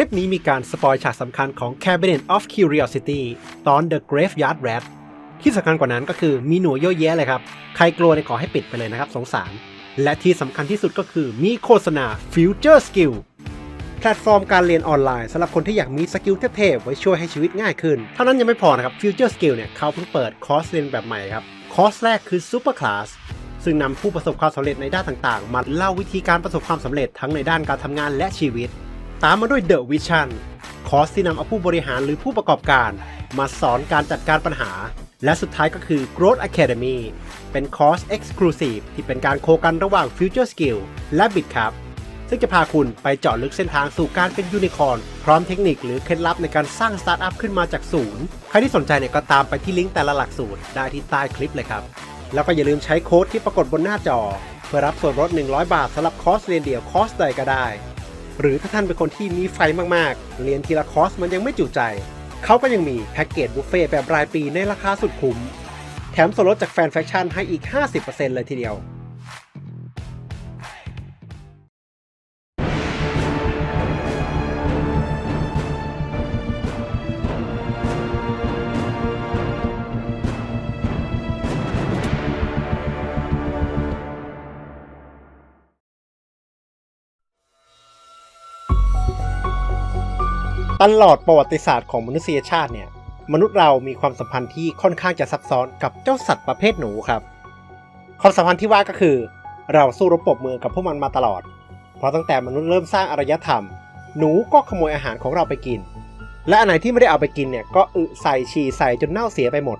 ลิปนี้มีการสปอยฉากสำคัญของ Cabinet of Curiosity ตอน The Graveyard Rat ที่สำคัญกว่านั้นก็คือมีหนูเยอะแยะเลยครับ ใครกลัวเนี่ยขอให้ปิดไปเลยนะครับสงสาร และที่สำคัญที่สุดก็คือมีโฆษณา Future Skill แพลตฟอร์มการเรียนออนไลน์สำหรับคนที่อยากมีสกิลเทพๆไว้ช่วยให้ชีวิตง่ายขึ้น เท่านั้นยังไม่พอนะครับ Future Skill เนี่ยเขาเพิ่งเปิดคอร์สเรียนแบบใหม่ครับ คอร์สแรกคือ Super Class ซึ่งนำผู้ประสบความสำเร็จในด้านต่างๆ มาเล่าวิธีการประสบความสำเร็จทั้งในด้านการทำงานและชีวิต ตามมาด้วย The Vision คอร์สที่นำเอาผู้บริหารหรือผู้ประกอบการ มาสอนการจัดการปัญหา และสุดท้ายก็คือ Growth Academy เป็นคอร์ส Exclusive ที่เป็นการโคกันระหว่าง Future Skill และ BitCup ซึ่งจะพาคุณไปเจาะลึกเส้นทางสู่การเป็นยูนิคอร์นพร้อมเทคนิคหรือเคล็ดลับในการสร้างสตาร์ทอัพขึ้นมาจากศูนย์ ใครที่สนใจเนี่ยก็ตามไปที่ลิงก์แต่ละหลักสูตรได้ที่ใต้คลิปเลยครับ แล้วก็อย่าลืมใช้โค้ดที่ปรากฏบนหน้าจอ เพื่อรับส่วนลด100 บาทสำหรับคอร์สเรียนเดี่ยวคอร์สใดก็ได้ หรือถ้าท่านเป็นคนที่มีไฟมากๆ เรียนทีละคอร์สมันยังไม่จุใจ เขาก็ยังมีแพ็กเกจบุฟเฟ่แบบรายปีในราคาสุดคุ้ม แถมส่วนลดจากแฟนแฟคชั่นให้อีก 50%เลยทีเดียว ตลอดประวัติศาสตร์ของมนุษยชาติเนี่ย มนุษย์เรามีความสัมพันธ์ที่ค่อนข้างจะซับซ้อนกับเจ้าสัตว์ประเภทหนูครับ ความสัมพันธ์ที่ว่าก็คือ เราสู้รบปรบมือกับพวกมันมาตลอด เพราะตั้งแต่มนุษย์เริ่มสร้างอารยธรรม หนูก็ขโมยอาหารของเราไปกิน และอันไหนที่ไม่ได้เอาไปกินเนี่ยก็อึใส่ฉี่ใส่จนเน่าเสียไปหมด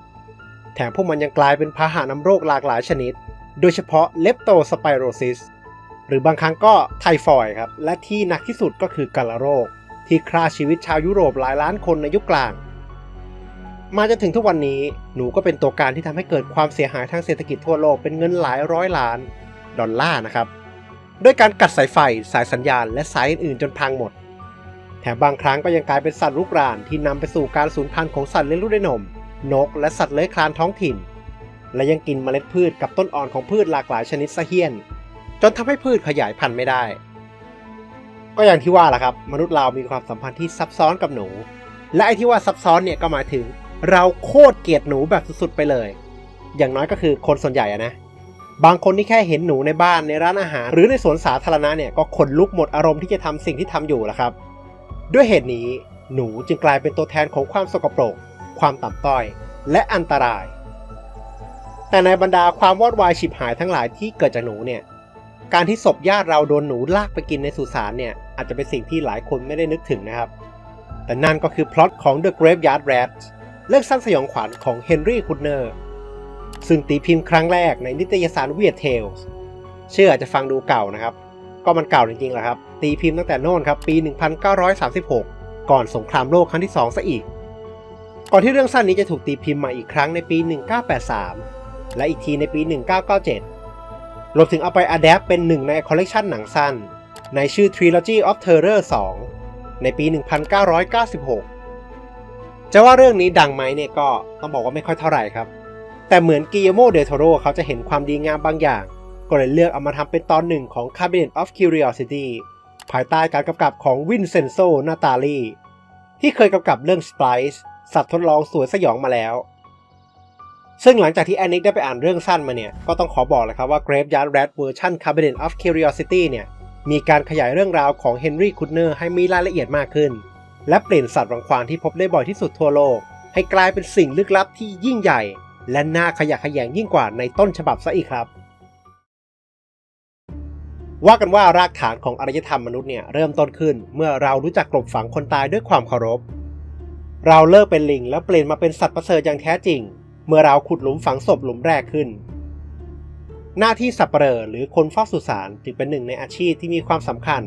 แถมพวกมันยังกลายเป็นพาหะนำโรคหลากหลายชนิด โดยเฉพาะเลปโตสไปโรซิสหรือบางครั้งก็ไทฟอยด์ครับ และที่หนักที่สุดก็คือกาฬโรค ที่ฆ่าชีวิตชาวยุโรปหลายล้านคนในยุคกลาง มาจนถึงทุกวันนี้หนูก็เป็นตัวการที่ทำให้เกิดความเสียหายทางเศรษฐกิจทั่วโลกเป็นเงินหลายร้อยล้าน ดอลลาร์นะครับด้วยการกัดสายไฟ สายสัญญาณ และสายอื่นๆจนพังหมด แถมบางครั้งก็ยังกลายเป็นสัตว์รุกรานที่นำไปสู่การสูญพันธุ์ของสัตว์เลี้ยงลูกด้วยนม นก และสัตว์เลื้อยคลานท้องถิ่น และยังกินเมล็ดพืชกับต้นอ่อนของพืชหลากหลายชนิดซะเฮี้ยน จนทำให้พืชขยายพันธุ์ไม่ได้ ก็อย่างที่ว่าแหละครับ มนุษย์เรามีความสัมพันธ์ที่ซับซ้อนกับหนู และไอ้ที่ว่าซับซ้อนเนี่ยก็หมายถึง เราโคตรเกลียดหนูแบบสุดๆไปเลย อย่างน้อยก็คือคนส่วนใหญ่อะนะ บางคนที่แค่เห็นหนูในบ้านในร้านอาหาร หรือในสวนสาธารณะเนี่ยก็ขนลุกหมดอารมณ์ที่จะทำสิ่งที่ทำอยู่แล้วครับ ด้วยเหตุนี้หนูจึงกลายเป็นตัวแทนของความสกปรก ความต่ำต้อย และอันตราย แต่ในบรรดาความวอดวายฉิบหายทั้งหลายที่เกิดจากหนูเนี่ยการที่ศพญาติเราโดนหนูลากไปกินในสุสานเนี่ย อาจจะเป็นสิ่งที่หลายคนไม่ได้นึกถึงนะครับ แต่นั่นก็คือพล็อตของ The Graveyard Rat เรื่องสั้นสยองขวัญของเฮนรี่คุดเนอร์ซึ่งตีพิมพ์ครั้งแรกในนิตยสาร Weird Tales ชื่ออาจจะฟังดูเก่านะครับ ก็มันเก่าจริงๆแหละครับ ตีพิมพ์ตั้งแต่โน่นครับ ปี 1936 ก่อนสงครามโลกครั้งที่ 2 ซะอีก ก่อนที่เรื่องสั้นนี้จะถูกตีพิมพ์มาอีกครั้งในปี 1983 และอีกทีในปี 1997 รวมถึงเอาไปอัดแอปเป็นหนึ่งในคอลเลกชันหนังสั้น ในชื่อ Trilogy of Terror 2 ในปี 1996 จะว่าเรื่องนี้ดังไหมเนี่ยก็ต้องบอกว่าไม่ค่อยเท่าไหร่ครับ แต่เหมือนกิโยโมเดโทโรเขาจะเห็นความดีงามบางอย่าง ก็เลยเลือกเอามาทำเป็นตอนหนึ่งของ Cabinet of Curiosity ภายใต้การกำกับของวินเซนโซนาตาลีที่เคยกำกับเรื่อง Splice สัตว์ทดลองสวยสยองมาแล้ว ซึ่งหลังจากที่แอนนิกได้ไปอ่านเรื่องสั้นมาเนี่ย ก็ต้องขอบอกเลยครับว่า Graveyard Rat เวอร์ชัน Cabinet of Curiosity เนี่ย มีการขยายเรื่องราวของเฮนรี่คุดเนอร์ให้มีรายละเอียดมากขึ้น และเปลี่ยนสัตว์รังควานที่พบได้บ่อยที่สุดทั่วโลก ให้กลายเป็นสิ่งลึกลับที่ยิ่งใหญ่ และน่าขยะแขยงยิ่งกว่าในต้นฉบับซะอีกครับ ว่ากันว่ารากฐานของอารยธรรมมนุษย์เนี่ยเริ่มต้นขึ้น เมื่อเรารู้จักกลบฝังคนตายด้วยความเคารพ เราเลิกเป็นลิงแล้วเปลี่ยนมาเป็นสัตว์ประเสริฐอย่างแท้จริง เมื่อเราขุดหลุมฝังศพหลุมแรกขึ้น หน้าที่สับเปลอหรือคนเฝ้าสุสานจึงเป็นหนึ่งในอาชีพที่มีความสำคัญ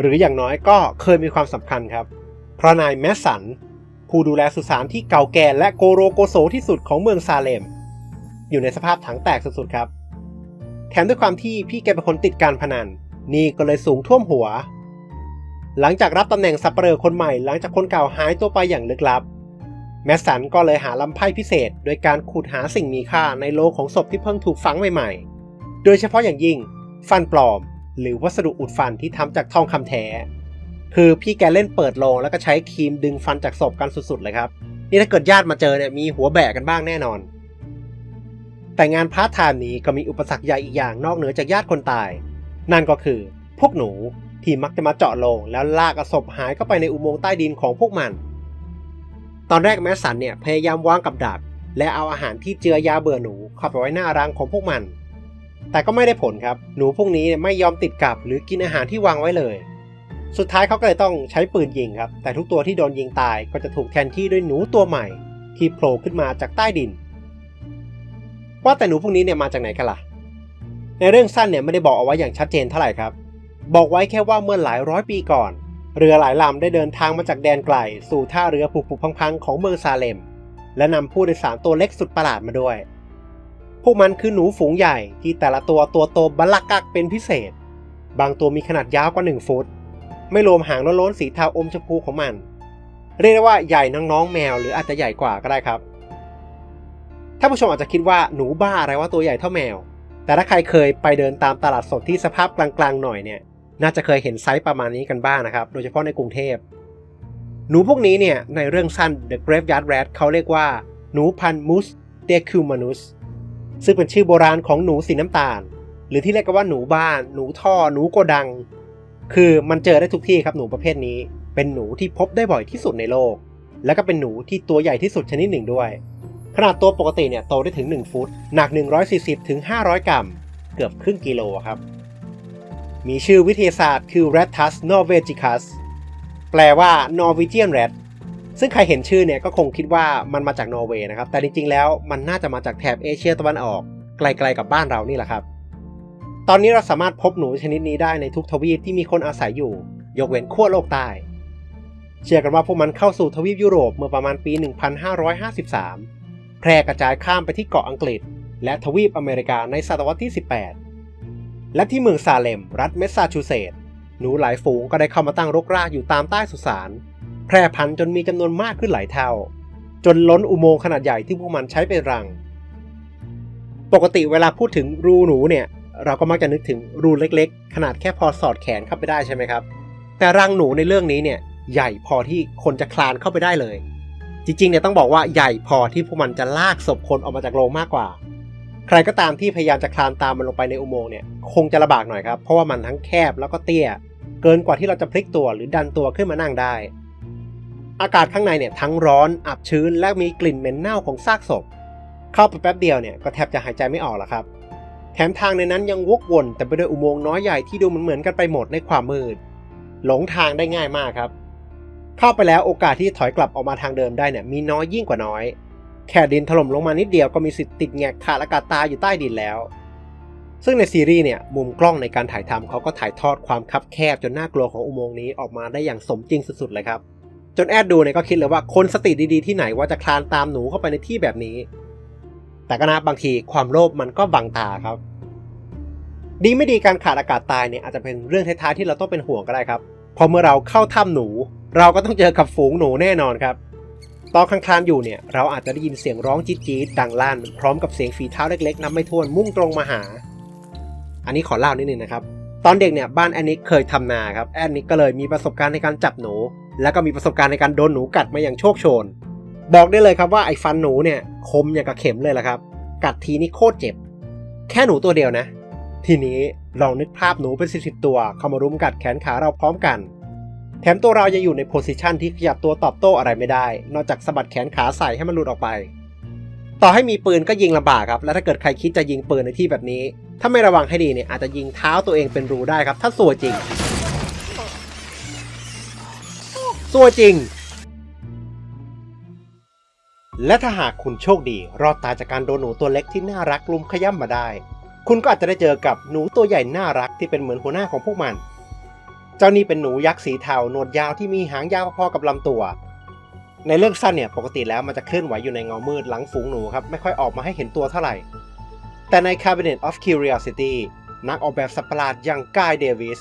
หรืออย่างน้อยก็เคยมีความสำคัญครับ เพราะนายแมสสัน ผู้ดูแลสุสานที่เก่าแก่และโกโรโกโซที่สุดของเมืองซาเลม อยู่ในสภาพถังแตกสุดๆครับ แถมด้วยความที่พี่แกเป็นคนติดการพนัน นี่ก็เลยสูงท่วมหัว หลังจากรับตำแหน่งสับเปลอคนใหม่หลังจากคนเก่าหายตัวไปอย่างลึกลับแมสสันก็เลยหาลำไพ่พิเศษ โดยการขุดหาสิ่งมีค่าในโลของศพที่เพิ่งถูกฝังใหม่ๆ โดยเฉพาะอย่างยิ่งฟันปลอม หรือวัสดุอุดฟันที่ทำจากทองคำแท้ คือพี่แกเล่นเปิดโลงแล้วก็ใช้ครีมดึงฟันจากศพกันสุดๆเลยครับ นี่ถ้าเกิดญาติมาเจอเนี่ยมีหัวแบกกันบ้างแน่นอน แต่งานพาร์ทไทม์นี้ก็มีอุปสรรคใหญ่อีกอย่างนอกเหนือจากญาติคนตาย นั่นก็คือพวกหนูที่มักจะมาเจาะโลงแล้วลากศพหายเข้าไปในอุโมงค์ใต้ดินของพวกมัน ตอนแรกแมสสันเนี่ยพยายามวางกับดัก และเอาอาหารที่เจือยาเบื่อหนูเข้าไปไว้หน้ารังของพวกมัน แต่ก็ไม่ได้ผลครับ หนูพวกนี้ไม่ยอมติดกับหรือกินอาหารที่วางไว้เลย สุดท้ายเขาก็เลยต้องใช้ปืนยิงครับ แต่ทุกตัวที่โดนยิงตายก็จะถูกแทนที่ด้วยหนูตัวใหม่ ที่โผล่ขึ้นมาจากใต้ดิน ว่าแต่หนูพวกนี้เนี่ยมาจากไหนกันล่ะ ในเรื่องสั้นเนี่ยไม่ได้บอกเอาไว้อย่างชัดเจนเท่าไหร่ครับ บอกไว้แค่ว่าเมื่อหลายร้อยปีก่อน เรือหลายลำได้เดินทางมาจากแดนไกล สู่ท่าเรือผุๆพังๆของเมืองซาเลม และนำผู้โดยสารตัวเล็กสุดประหลาดมาด้วย พวกมันคือหนูฝูงใหญ่ที่แต่ละตัวตัวโตบลักกักเป็นพิเศษ บางตัวมีขนาดยาวกว่า 1 ฟุต ไม่รวมหางโล้นสีเทาอมชมพูของมัน เรียกได้ว่าใหญ่น้องๆแมวหรืออาจจะใหญ่กว่าก็ได้ครับถ้าผู้ชมอาจจะคิดว่าหนูบ้าอะไรว่าตัวใหญ่เท่าแมว แต่ถ้าใครเคยไปเดินตามตลาดสดที่สภาพกลางๆหน่อยเนี่ย น่าจะเคยเห็นไซส์ประมาณนี้กันบ้างนะครับ โดยเฉพาะในกรุงเทพ หนูพวกนี้เนี่ยในเรื่องสั้น The Graveyard Rat เขาเรียกว่า หนูพันธุ์มูสเดคูมานุส ซึ่งเป็นชื่อโบราณของหนูสีน้ำตาล หรือที่เรียกกันว่าหนูบ้าน หนูท่อ หนูโกดัง คือมันเจอได้ทุกที่ครับหนูประเภทนี้ เป็นหนูที่พบได้บ่อยที่สุดในโลก และก็เป็นหนูที่ตัวใหญ่ที่สุดชนิดหนึ่งด้วย ขนาดตัวปกติเนี่ยโตได้ถึง 1 ฟุต หนัก 140ถึง500 กรัม เกือบครึ่งกิโลครับ มีชื่อวิทยาศาสตร์คือ Rattus norvegicus แปลว่า Norwegian rat ซึ่งใครเห็นชื่อเนี่ยก็คงคิดว่ามันมาจากนอร์เวย์นะครับ แต่จริงๆแล้วมันน่าจะมาจากแถบเอเชียตะวันออก ไกลๆกับบ้านเรานี่แหละครับ ตอนนี้เราสามารถพบหนูชนิดนี้ได้ในทุกทวีปที่มีคนอาศัยอยู่ ยกเว้นขั้วโลกใต้ เชื่อกันว่าพวกมันเข้าสู่ทวีปยุโรปเมื่อประมาณปี 1553 แพร่กระจายข้ามไปที่เกาะอังกฤษ และทวีปอเมริกาในศตวรรษที่ 18 และที่เมืองซาเลม รัฐเมสซาชูเซตส์หนูหลายฝูงก็ได้เข้ามาตั้งรกรากอยู่ตามใต้สุสาน แพร่พันธุ์จนมีจำนวนมากขึ้นหลายเท่า จนล้นอุโมงค์ขนาดใหญ่ที่พวกมันใช้เป็นรัง ปกติเวลาพูดถึงรูหนูเนี่ย เราก็มักจะนึกถึงรูเล็กๆ ขนาดแค่พอสอดแขนเข้าไปได้ใช่ไหมครับ แต่รังหนูในเรื่องนี้เนี่ยใหญ่พอที่คนจะคลานเข้าไปได้เลย จริงๆเนี่ยต้องบอกว่าใหญ่พอที่พวกมันจะลากศพคนออกมาจากโรงมากกว่า ใครก็ตามที่พยายามจะคลานตามมันลงไปในอุโมงค์เนี่ยคงจะลำบากหน่อยครับ เพราะว่ามันทั้งแคบแล้วก็เตี้ย เกินกว่าที่เราจะพลิกตัวหรือดันตัวขึ้นมานั่งได้ อากาศข้างในเนี่ยทั้งร้อนอับชื้นและมีกลิ่นเหม็นเน่าของซากศพ เข้าไปแป๊บเดียวเนี่ยก็แทบจะหายใจไม่ออกแล้วครับ แถมทางในนั้นยังวกวนแต่ไปด้วยอุโมงค์น้อยใหญ่ที่ดูเหมือนๆกันไปหมดในความมืด หลงทางได้ง่ายมากครับ เข้าไปแล้วโอกาสที่ถอยกลับออกมาทางเดิมได้เนี่ยมีน้อยยิ่งกว่าน้อย แค่ดินถล่มลงมานิดเดียวก็มีสิทธิ์ติดแงกขาดอากาศตาอยู่ใต้ดินแล้ว ซึ่งในซีรีส์เนี่ยมุมกล้องในการถ่ายทำเขาก็ถ่ายทอดความคับแคบจนน่ากลัวของอุโมงค์นี้ออกมาได้อย่างสมจริงสุดๆเลยครับ จนแอดดูเนี่ยก็คิดเลยว่าคนสติดีๆที่ไหนว่าจะคลานตามหนูเข้าไปในที่แบบนี้ แต่ก็นะบางทีความโลภมันก็บังตาครับ ดีไม่ดีการขาดอากาศตายเนี่ยอาจจะเป็นเรื่องท้ายๆที่เราต้องเป็นห่วงก็ได้ครับพอเมื่อเราเข้าถ้ำหนู เราก็ต้องเจอกับฝูงหนูแน่นอนครับตอนคลานๆอยู่เนี่ยเราอาจจะได้ยินเสียงร้องจี๊ดๆดังลั่นพร้อมกับเสียงฝีเท้าเล็กๆนับไม่ถ้วนมุ่งตรงมาหา อันนี้ขอเล่านิดนึงนะครับ ตอนเด็กเนี่ยบ้านแอนนิกเคยทำนาครับแอนนิกก็เลยมีประสบการณ์ในการจับหนู แล้วก็มีประสบการณ์ในการโดนหนูกัดมาอย่างโชคโชน บอกได้เลยครับว่าไอ้ฟันหนูเนี่ยคมอย่างกับเข็มเลยละครับ กัดทีนี่โคตรเจ็บ แค่หนูตัวเดียวนะ ทีนี้ลองนึกภาพหนูเป็นสิบๆตัวเข้ามารุมกัดแขนขาเราพร้อมกัน แถมตัวเรายังอยู่ในโพสิชันที่ขยับตัวตอบโต้อะไรไม่ได้ นอกจากสะบัดแขนขาใส่ให้มันหลุดออกไป ต่อให้มีปืนก็ยิงลำบากครับ และถ้าเกิดใครคิดจะยิงปืนในที่แบบนี้ ถ้าไม่ระวังให้ดีเนี่ยอาจจะยิงเท้าตัวเองเป็นรูได้ครับ ถ้าสัวจริง สัวจริง และถ้าหากคุณโชคดี รอดตายจากการโดนหนูตัวเล็กที่น่ารักลุมขย้ำมาได้ คุณก็อาจจะได้เจอกับหนูตัวใหญ่น่ารักที่เป็นเหมือนหัวหน้าของพวกมัน เจ้านี่เป็นหนูยักษ์สีเทาหนวดยาวที่มีหางยาวพอๆกับลำตัว ในเรื่องสั้นเนี่ยปกติแล้วมันจะเคลื่อนไหวอยู่ในเงามืดหลังฝูงหนูครับไม่ค่อยออกมาให้เห็นตัวเท่าไหร่ แต่ใน Cabinet of Curiosity นักออกแบบสัตว์ประหลาดอย่างกายเดวิส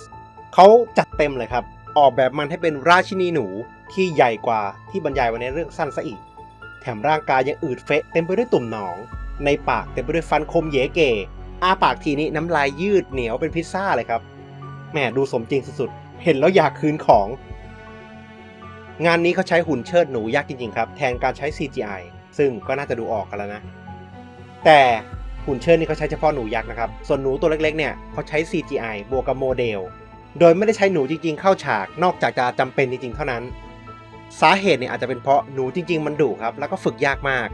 เขาจัดเต็มเลยครับ ออกแบบมันให้เป็นราชินีหนูที่ใหญ่กว่าที่บรรยายไว้ในเรื่องสั้นซะอีก แถมร่างกายยังอืดเฟะเต็มไปด้วยตุ่มหนอง ในปากเต็มไปด้วยฟันคมเยเกอาปากทีนี้น้ำลายยืดเหนียวเป็นพิซซ่าเลยครับแหมดูสมจริงสุดๆ เห็นแล้วอยากคืนของ งานนี้เขาใช้หุ่นเชิดหนูยักษ์จริงๆครับ แทนการใช้ CGI ซึ่งก็น่าจะดูออกกันแล้วนะ แต่หุ่นเชิดนี่เขาใช้เฉพาะหนูยักษ์นะครับ ส่วนหนูตัวเล็กๆเนี่ยเขาใช้ CGI บวกกับโมเดล โดยไม่ได้ใช้หนูจริง ๆ เข้าฉากนอกจากจะจำเป็นจริงๆ เท่านั้น สาเหตุเนี่ยอาจจะเป็นเพราะหนูจริง ๆ มันดุครับ แล้วก็ฝึกยากมาก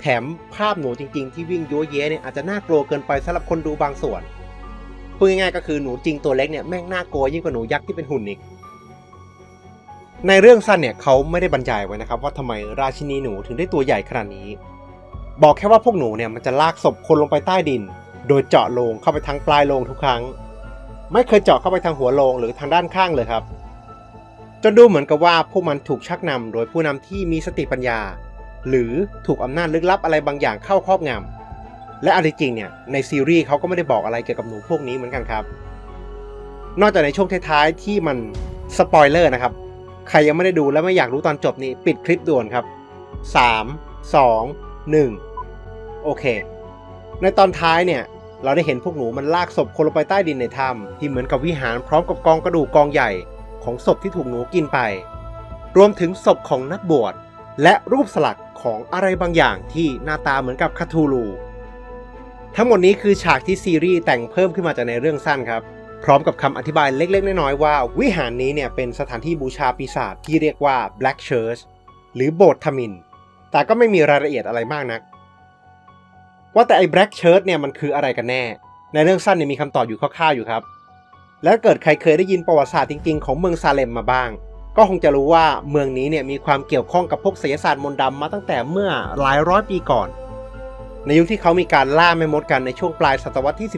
แถมภาพหนูจริง ๆ ที่วิ่งยัวเย้เนี่ยอาจจะน่ากลัวเกินไปสำหรับคนดูบางส่วนพูดง่ายๆก็คือหนูจริงตัวเล็กเนี่ยแม่งน่ากลัวยิ่งกว่าหนูยักษ์ที่เป็นหุ่นอีกในเรื่องสั้นเนี่ยเขาไม่ได้บรรยายไว้นะครับ ว่าทำไมราชินีหนูถึงได้ตัวใหญ่ขนาดนี้ บอกแค่ว่าพวกหนูเนี่ยมันจะลากศพคนลงไปใต้ดิน โดยเจาะโลงเข้าไปทางปลายโลงทุกครั้ง ไม่เคยเจาะเข้าไปทางหัวโลงหรือทางด้านข้างเลยครับ จนดูเหมือนกับว่าพวกมันถูกชักนำโดยผู้นำที่มีสติปัญญา หรือถูกอำนาจลึกลับอะไรบางอย่างเข้าครอบงำและเอาจริงเนี่ยในซีรีส์เขาก็ไม่ได้บอกอะไรเกี่ยวกับหนูพวกนี้เหมือนกันครับ นอกจากในช่วงท้ายๆที่มันสปอยเลอร์นะครับ ใครยังไม่ได้ดูและไม่อยากรู้ตอนจบนี้ปิดคลิปด่วนครับ 3 2 1 โอเค ในตอนท้ายเนี่ย เราได้เห็นพวกหนูมันลากศพคนลงไปใต้ดินในถ้ำที่เหมือนกับวิหารพร้อมกับกองกระดูกกองใหญ่ ของศพที่ถูกหนูกินไป รวมถึงศพของนักบวชและรูปสลักของอะไรบางอย่างที่หน้าตาเหมือนกับคาทูลู ทั้งหมดนี้คือฉากที่ซีรีส์แต่งเพิ่มขึ้นมาจากในเรื่องสั้นครับ พร้อมกับคำอธิบายเล็ก ๆ น้อยๆว่า วิหารนี้เนี่ยเป็นสถานที่บูชาปีศาจที่เรียกว่า Black Church หรือโบสถ์ทมิน แต่ก็ไม่มีรายละเอียดอะไรมากนัก ว่าแต่ไอ้ Black Church เนี่ยมันคืออะไรกันแน่ ในเรื่องสั้นเนี่ยมีคำตอบอยู่คร่าวๆอยู่ครับ และเกิดใครเคยได้ยินประวัติศาสตร์จริงๆของเมืองซาเลมมาบ้าง ก็คงจะรู้ว่าเมืองนี้เนี่ยมีความเกี่ยวข้องกับพวกศิลศาสตร์มนต์ดำมาตั้งแต่เมื่อหลายร้อยปีก่อน ในยุคที่เขามีการล่าแม่มดกันในช่วงปลายศตวรรษที่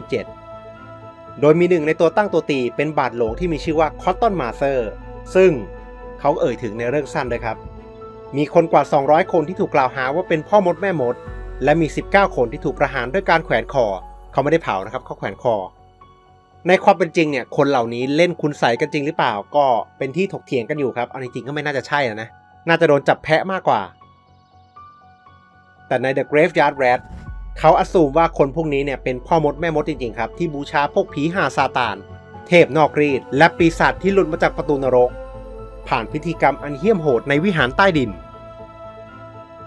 17 โดยมีหนึ่งในตัวตั้งตัวตีเป็นบาทหลวงที่มีชื่อว่าคอตตอนมาเซอร์ซึ่งเขาเอ่ยถึงในเรื่องสั้นด้วยครับ มีคนกว่า 200 คนที่ถูกกล่าวหาว่าเป็นพ่อมดแม่มด และมี 19 คนที่ถูกประหารด้วยการแขวนคอ เขาไม่ได้เผานะครับเขาแขวนคอ ในความเป็นจริงเนี่ยคนเหล่านี้เล่นคุณใสกันจริงหรือเปล่า ก็เป็นที่ถกเถียงกันอยู่ครับเอาจริงๆก็ไม่น่าจะใช่นะนะน่าจะโดนจับแพะมากกว่า แต่ใน The Graveyard Rat เขาอสูมว่าคนพวกนี้เนี่ยเป็นพ่อมดแม่มดจริงๆครับ ที่บูชาพวกผีหาซาตาน เทพนอกรีด และปีศาจที่หลุดมาจากประตูนรก ผ่านพิธีกรรมอันเหี้ยมโหดในวิหารใต้ดิน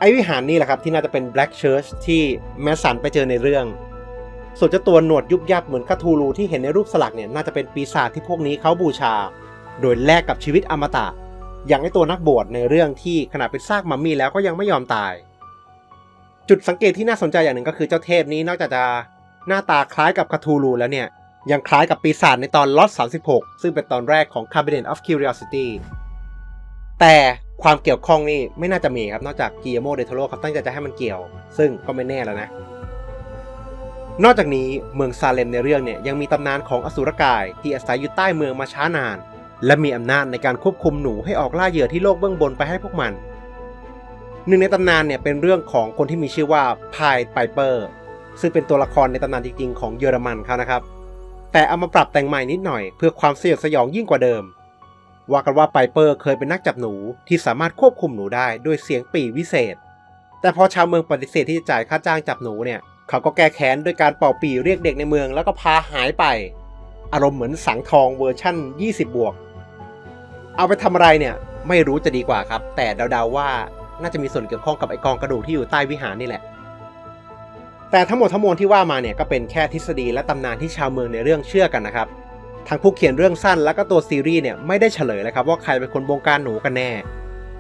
ไอวิหารนี่แหละครับที่น่าจะเป็น Black Church ที่แมสสันไปเจอในเรื่อง ส่วนเจ้าตัวหนวดยุบยับเหมือนคาทูลูที่เห็นในรูปสลักเนี่ยน่าจะเป็นปีศาจที่พวกนี้เขาบูชา โดยแลกกับชีวิตอมตะ อย่างไอตัวนักบวชในเรื่องที่ขนาดเป็นซากมัมมี่แล้วก็ยังไม่ยอมตาย จุดสังเกตที่น่าสนใจอย่างหนึ่งก็คือเจ้าเทพนี้นอกจากจะหน้าตาคล้ายกับคาทูลูแล้วเนี่ยยังคล้ายกับปีศาจในตอนล็อต36 ซึ่งเป็นตอนแรกของ Cabinet of Curiosity แต่ความเกี่ยวข้องนี่ไม่น่าจะมีครับ นอกจากกิ l โมเดโทโรเขาตั้งใจจะให้มันเกี่ยว ซึ่งก็ไม่แน่แล้วนะ นอกจากนี้เมืองซาเลมในเรื่องเนี่ยยังมีตำนานของอสุรกายที่อาศัยอยู่ใต้เมืองมาช้านาน และมีอำนาจในการควบคุมหนูให้ออกล่าเหยื่อที่โลกเบื้องบนไปให้พวกมัน หนึ่งในตำนานเนี่ยเป็นเรื่องของคนที่มีชื่อว่าพายไ i เปอร์ซึ่งเป็นตัวละครในตำนานจริงๆของเยอรมันเขานะครับ แต่เอามาปรับแต่งใหม่นิดหน่อย เพื่อความสยดสยองยิ่งกว่าเดิม ว่ากันว่าไ i เปอร์เคยเป็นนักจับหนูที่สามารถควบคุมหนูได้ด้วยเสียงปีวิเศษ แต่พอชาวเมืองปฏิเสธที่จะจ่ายค่าจ้างจับหนูเนี่ยเขาก็แก้แค้นด้วยการเป่าปีเรียกเด็กในเมืองแล้วก็พาหายไป อารมณ์เหมือนสังทองเวอร์ชั่น 20 บวก เอาไปทำอะไรเนี่ยไม่รู้จะดีกว่าครับ แต่เดาๆว่าน่าจะมีส่วนเกี่ยวข้องกับไอกองกระดูกที่อยู่ใต้วิหารนี่แหละ แต่ทั้งหมดทั้งมวลที่ว่ามาเนี่ยก็เป็นแค่ทฤษฎีและตำนานที่ชาวเมืองในเรื่องเชื่อกันนะครับ ทางผู้เขียนเรื่องสั้นและก็ตัวซีรีส์เนี่ยไม่ได้เฉลยเลยครับว่าใครเป็นคนบงการหนูกันแน่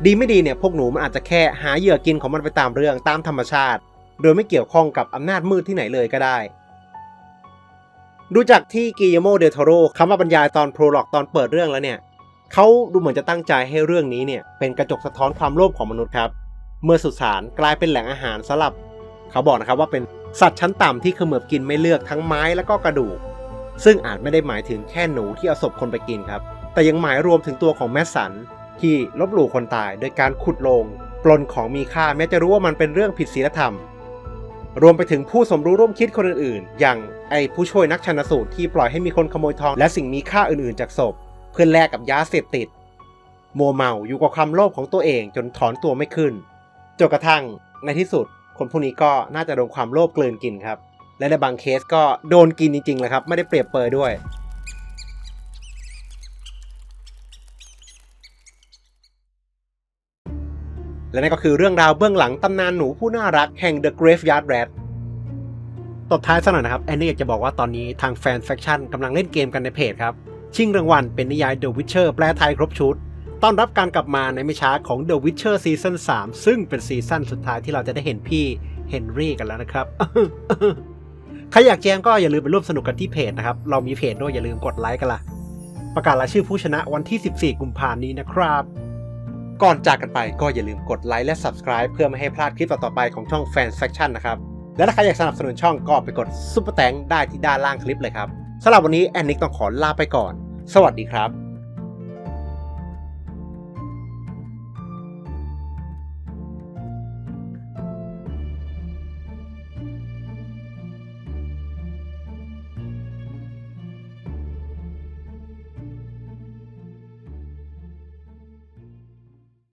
ดีไม่ดีเนี่ยพวกหนูมันอาจจะแค่หาเหยื่อกินของมันไปตามเรื่องตามธรรมชาติ โดยไม่เกี่ยวข้องกับอำนาจมืดที่ไหนเลยก็ได้ ดูจากที่กิโมเดลโทโรคำว่าบรรยายตอนโปรล็อกตอนเปิดเรื่องแล้วเนี่ยเขาดูเหมือนจะตั้งใจให้เรื่องนี้เนี่ยเป็นกระจกสะท้อนความโลภของมนุษย์ครับ เมื่อสุสานกลายเป็นแหล่งอาหารสำหรับ เขาบอกนะครับว่าเป็นสัตว์ชั้นต่ำที่เขมือบกินไม่เลือกทั้งไม้และก็กระดูก ซึ่งอาจไม่ได้หมายถึงแค่หนูที่เอาศพคนไปกินครับ แต่ยังหมายรวมถึงตัวของแมสสัน ที่ลบหลู่คนตายโดยการขุดโลง ปล้นของมีค่าแม้จะรู้ว่ามันเป็นเรื่องผิดศีลธรรม รวมไปถึงผู้สมรู้ร่วมคิดคนอื่นๆ อย่างไอผู้ช่วยนักชันสูตรที่ปล่อยให้มีคนขโมยทองและสิ่งมีค่าอื่นๆ จากศพ เพื่อแลกกับยาเสพติดโมวเมาอยู่กับความโลภของตัวเองจนถอนตัวไม่ขึ้นจนกระทั่งในที่สุด คนพวกนี้ก็น่าจะโดนความโลภกลืนกินครับ และในบางเคสก็โดนกินจริงๆเลยครับ ไม่ได้เปรียบเปรยด้วย และนั่นก็คือเรื่องราวเบื้องหลังตำนานหนูผู้น่ารักแห่ง The Graveyard Rat ตบท้ายสักหน่อยนะครับ แอนนี่อยากจะบอกว่าตอนนี้ทางแฟนแฟคชั่นกำลังเล่นเกมกันในเพจครับ ชิงรางวัลเป็นนิยาย The Witcher แปลไทยครบชุดต้อนรับการกลับมาในไม่ช้าของ The Witcher Season 3ซึ่งเป็นซีซั่นสุดท้ายที่เราจะได้เห็นพี่เฮนรี่กันแล้วนะครับ ใครอยากแจมก็อย่าลืมไปร่วมสนุกกันที่เพจนะครับ เรามีเพจด้วยอย่าลืมกดไลค์กันล่ะประกาศรายชื่อผู้ชนะวันที่ 14 กุมภาพันธ์นี้นะครับ ก่อนจากกันไปก็อย่าลืมกดไลค์และ Subscribe เพื่อไม่ให้พลาดคลิปต่อๆไปของช่อง Fan Faction นะครับ และถ้าใครอยากสนับสนุนช่องก็ไปกดซุปเปอร์แตงได้ที่ด้านล่างคลิปเลยครับสำหรับวันนี้แอนนิกต้องขอลาไปก่อน สวัสดีครับ